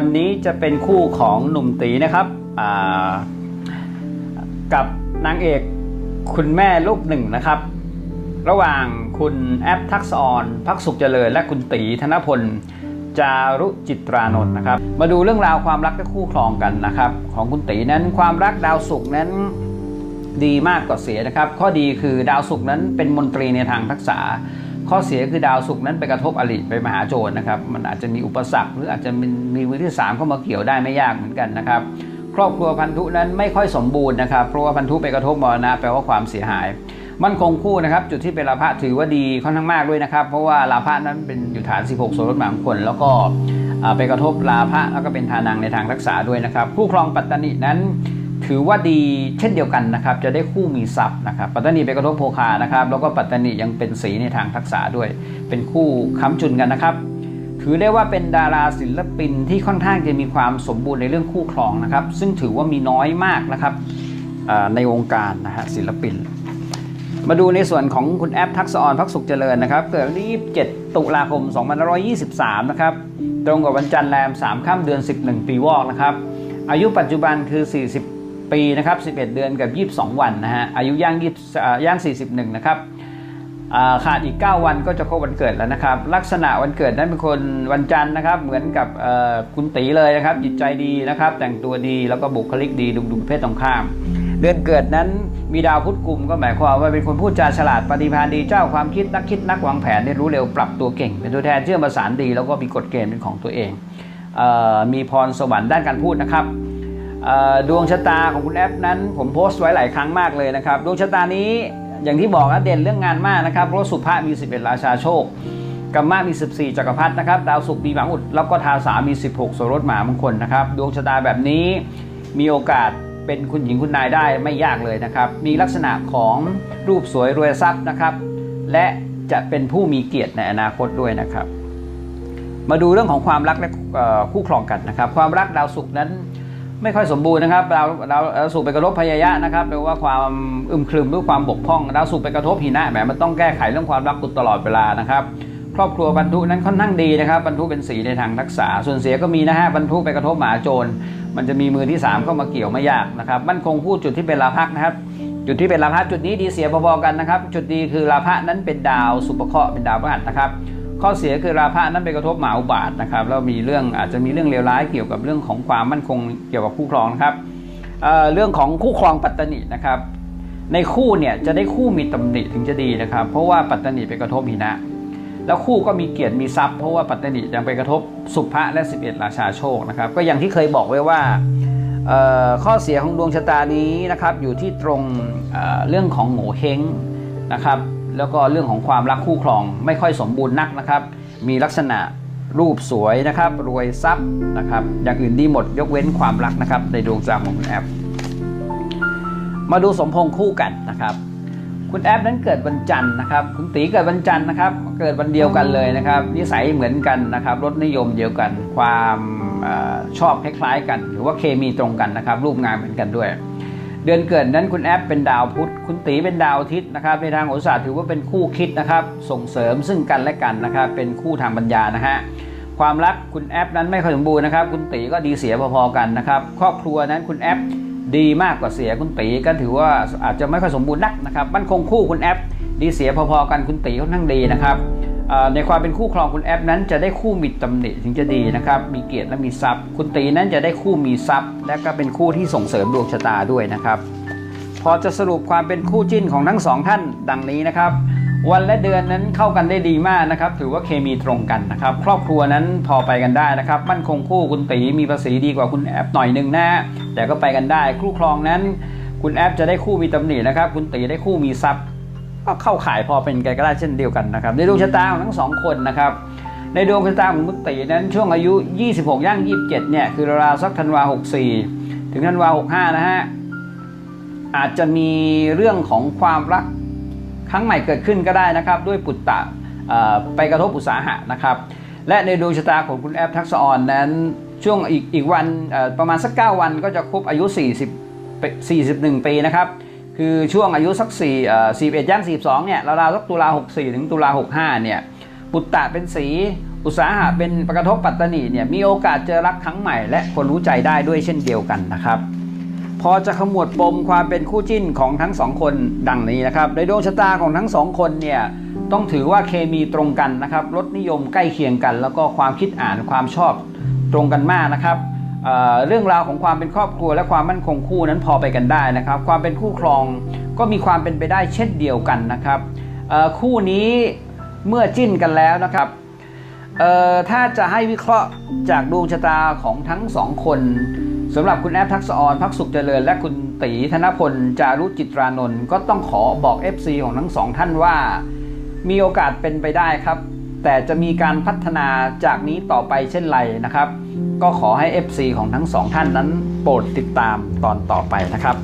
วันนี้จะเป็นคู่ของหนุ่มตีนะครับกับนางเอกคุณแม่ลูกหนึ่งนะครับ ระหว่างคุณแอปทักษอนพักสุขเจริญ และคุณตีธนพลจารุจิตรานนท์นะครับ มาดูเรื่องราวความรักและคู่ครองกันนะครับ ของคุณตีนั้นความรักดาวศุกนั้นดีมากกว่าเสียนะครับ ข้อดีคือดาวศุกนั้นเป็นมนตรีในทางทักษะ ข้อเสียคือดาวศุกร์นั้นไปกระทบอริไปมหาโจรนะครับ มันอาจจะมีอุปสรรค หรืออาจจะมีมือที่สามเข้ามาเกี่ยวได้ไม่ยากเหมือนกันนะครับ ครอบครัวพันธุนั้นไม่ค่อยสมบูรณ์นะครับ เพราะว่าพันธุไปกระทบมรณะแปลว่าความเสียหาย มันคงคู่นะครับ จุดที่เป็นลาภะถือว่าดีค่อนข้างมากด้วยนะครับ เพราะว่าลาภะนั้นเป็นอยู่ฐาน 16โสรถหมางคนแล้วก็ไปกระทบลาภะแล้วก็เป็นทานังในทางรักษาด้วยนะครับ คู่ครองปัตตนินั้น ถือว่าดีเช่นเดียวกันนะครับ จะได้คู่มีทรัพย์นะครับ ปัตตานีไปกระทบโภคานะครับ แล้วก็ปัตตานียังเป็นสีในทางทักษะด้วย เป็นคู่ค้ำจุนกันนะครับ ถือได้ว่าเป็นดาราศิลปินที่ค่อนข้างจะมีความสมบูรณ์ในเรื่องคู่ครองนะครับ ซึ่งถือว่ามีน้อยมากนะครับในวงการนะฮะศิลปิน มาดูในส่วนของคุณแอปทักษะออนพักสุขเจริญนะครับ เกิดวันที่27 ตุลาคม 2523 นะครับ ตรงกับวันจันทร์แรม 3 ค่ำเดือน 11 ปีวอกนะครับ อายุปัจจุบันคือ 40 ปีนะครับ 11 เดือนกับ 22 วันนะฮะ อายุย่าง20อ่าย่าง 41 นะครับอ่าขาดอีก 9 วันก็จะครบวันเกิดแล้วนะครับ ลักษณะวันเกิดนั้นเป็นคนวันจันทร์นะครับ เหมือนกับเอ่อคุณตีเลยนะครับ จิตใจดีนะครับ แต่งตัวดี แล้วก็บุคลิกดี ดุดุเพศตรงข้าม เดือนเกิดนั้นมีดาวพุธกลุ่มก็หมายความว่าเป็นคนพูดจาฉลาด ปฏิภาณดี เจ้าความคิด นักคิด นักวางแผนได้รู้เร็ว ปรับตัวเก่ง เป็นตัวแทนเชื่อมประสานดี แล้วก็มีกฎเกณฑ์เป็นของตัวเองเออมีพรสวรรค์ด้านการพูดนะครับเอ่อ ดวงชะตาของคุณแอปนั้นผมโพสต์ไว้หลายครั้งมากเลยนะครับดวงชะตานี้อย่างที่บอกนะเด่นเรื่องงานมากนะครับเพราะสุภาพมี 11 ราชาโชคกัมมามี 14จักรพรรดินะครับดาวศุกร์มีหวังอุดแล้วก็ทาสามี 16โสรถหมามงคลนะครับดวงชะตาแบบนี้มีโอกาสเป็นคุณหญิงคุณนายได้ไม่ยากเลยนะครับมีลักษณะของรูปสวยรวยทรัพย์นะครับ และจะเป็นผู้มีเกียรติในอนาคตด้วยนะครับ มาดูเรื่องของความรักและคู่ครองกันนะครับ ความรักดาวศุกร์นั้น ไม่ค่อยสมบูรณ์นะครับดาวดาวดาวศุไปกระทบพยายะนะครับแปลว่าความอึมครึมหรือความบกพร่องดาวศุไปกระทบหินะแหมมันต้องแก้ไขเรื่องความรักกุตลอดเวลานะครับ ครอบครัวบรรทุนั้นค่อนข้างดีนะครับบรรทุเป็นสีในทางรักษาส่วนเสียก็มีนะฮะบรรทุไปกระทบหมาโจร มันจะมีมือที่ 3 เข้ามาเกี่ยวไม่ยากนะครับมั่นคงพูดจุดที่เป็นลาภักนะครับจุดที่เป็นลาภะจุดนี้ดีเสียพอๆกันนะครับ จุดดีคือลาภะนั้นเป็นดาวสุภเคราะห์เป็นดาวพฤหัสนะครับ ข้อเสียคือราภะนั้นไปกระทบหมาอุบาทนะครับแล้วมีเรื่องอาจจะมีเรื่องเลวร้ายเกี่ยวกับเรื่องของความมั่นคงเกี่ยวกับคู่ครองนะครับเเรื่องของคู่ครองปัตตนินะครับ ในคู่เนี่ยจะได้คู่มีตำหนิถึงจะดีนะครับ เพราะว่าปัตตนิไปกระทบหินะ แล้วคู่ก็มีเกียรติมีทรัพย์เพราะว่าปัตตนิยังไปกระทบสุภะและ 11 ราชาโชคนะครับ ก็อย่างที่เคยบอกไว้ว่าข้อเสียของดวงชะตานี้นะครับอยู่ที่ตรงเเรื่องของโง่เฮงนะครับ แล้วก็เรื่องของความรักคู่ครองไม่ค่อยสมบูรณ์นักนะครับ มีลักษณะรูปสวยนะครับรวยทรัพย์นะครับอย่างอื่นดีหมดยกเว้นความรักนะครับในดวงใจของคุณแอปมาดูสมพงษ์คู่กันนะครับ คุณแอปนั้นเกิดวันจันทร์นะครับ คุณตีเกิดวันจันทร์นะครับ เกิดวันเดียวกันเลยนะครับ นิสัยเหมือนกันนะครับรสนิยมเดียวกัน ความอชอบคล้ายๆกัน หรือว่าเคมีตรงกันนะครับ รูปงานเหมือนกันด้วย เดือนเกิดนั้นคุณแอปเป็นดาวพุธคุณตีเป็นดาวอาทิตย์นะครับ ในทางโหราศาสตร์ถือว่าเป็นคู่คิดนะครับ ส่งเสริมซึ่งกันและกันนะครับ เป็นคู่ทางปัญญานะฮะความรักคุณแอปนั้นไม่ค่อยสมบูรณ์นะครับ คุณตีก็ดีเสียพอๆกันนะครับ ครอบครัวนั้นคุณแอปดีมากกว่าเสียคุณตีก็ถือว่าอาจจะไม่ค่อยสมบูรณ์นักนะครับมั่นคงคู่คุณแอปดีเสียพอๆกันคุณตีค่อนข้างดีนะครับ ในความเป็นคู่ครองคุณแอปนั้นจะได้คู่มีตำหนิถึงจะดีนะครับ มีเกียรติและมีทรัพย์ คุณตีนั้นจะได้คู่มีทรัพย์ และก็เป็นคู่ที่ส่งเสริมดวงชะตาด้วยนะครับ พอจะสรุปความเป็นคู่จิ้นของทั้งสองท่านดังนี้นะครับ วันและเดือนนั้นเข้ากันได้ดีมากนะครับ ถือว่าเคมีตรงกันนะครับ ครอบครัวนั้นพอไปกันได้นะครับ มั่นคงคู่คุณตีมีภาษีดีกว่าคุณแอปหน่อยหนึ่งนะแต่ก็ไปกันได้ คู่ครองนั้น คุณแอปจะได้คู่มีตำหนินะครับ คุณตีได้คู่มีทรัพย์ ก็เข้าขายพอเป็นกันก็ได้เช่นเดียวกันนะครับ ในดวงชะตาของทั้งสองคนนะครับ ในดวงชะตาของคุณตีนั้นช่วงอายุ 26 ย่าง 27 เนี่ย คือราวสักธันวา 64 ถึงธันวา 65 นะฮะ อาจจะมีเรื่องของความรักครั้งใหม่เกิดขึ้นก็ได้นะครับ ด้วยปุตตะไปกระทบอุตสาหะนะครับ และในดวงชะตาของคุณแอปทักษออนนั้นช่วงอีกอีกวันประมาณสัก 9 วันก็จะครบอายุ 40 41 ปีนะครับ คือช่วงอายุสัก4เอ่อ41ย่าง42เนี่ยราวๆสักตุลา64 ถึงตุลา65เนี่ยปุตตะเป็นสี อุตสาหะเป็นปกระทบปัตตนีเนี่ยมีโอกาสเจอรักครั้งใหม่และคนรู้ใจได้ด้วยเช่นเดียวกันนะครับพอจะขมวดปมความเป็นคู่จิ้นของทั้งสองคนดังนี้นะครับในดวงชะตาของทั้งสองคนเนี่ยต้องถือว่าเคมีตรงกันนะครับรสนิยมใกล้เคียงกัน แล้วก็ความคิดอ่านความชอบตรงกันมากนะครับ เเรื่องราวของความเป็นครอบครัวและความมั่นคงคู่นั้นพอไปกันได้นะครับ ความเป็นคู่ครองก็มีความเป็นไปได้เช่นเดียวกันนะครับคู่นี้เมื่อจิ้นกันแล้วนะครับถ้าจะให้วิเคราะห์จากดวงชะตาของทั้งสองคนสำหรับคุณแอฟทักษออนพักสุขเจริญ และคุณตีธนพล จารุจิตรานนท์ก็ต้องขอบอก FC ของทั้งสองท่านว่า มีโอกาสเป็นไปได้ครับ แต่จะมีการพัฒนาจากนี้ต่อไปเช่นไรนะครับ ก็ขอให้ FC ของทั้งสองท่านนั้นโปรดติดตามตอนต่อไปนะครับ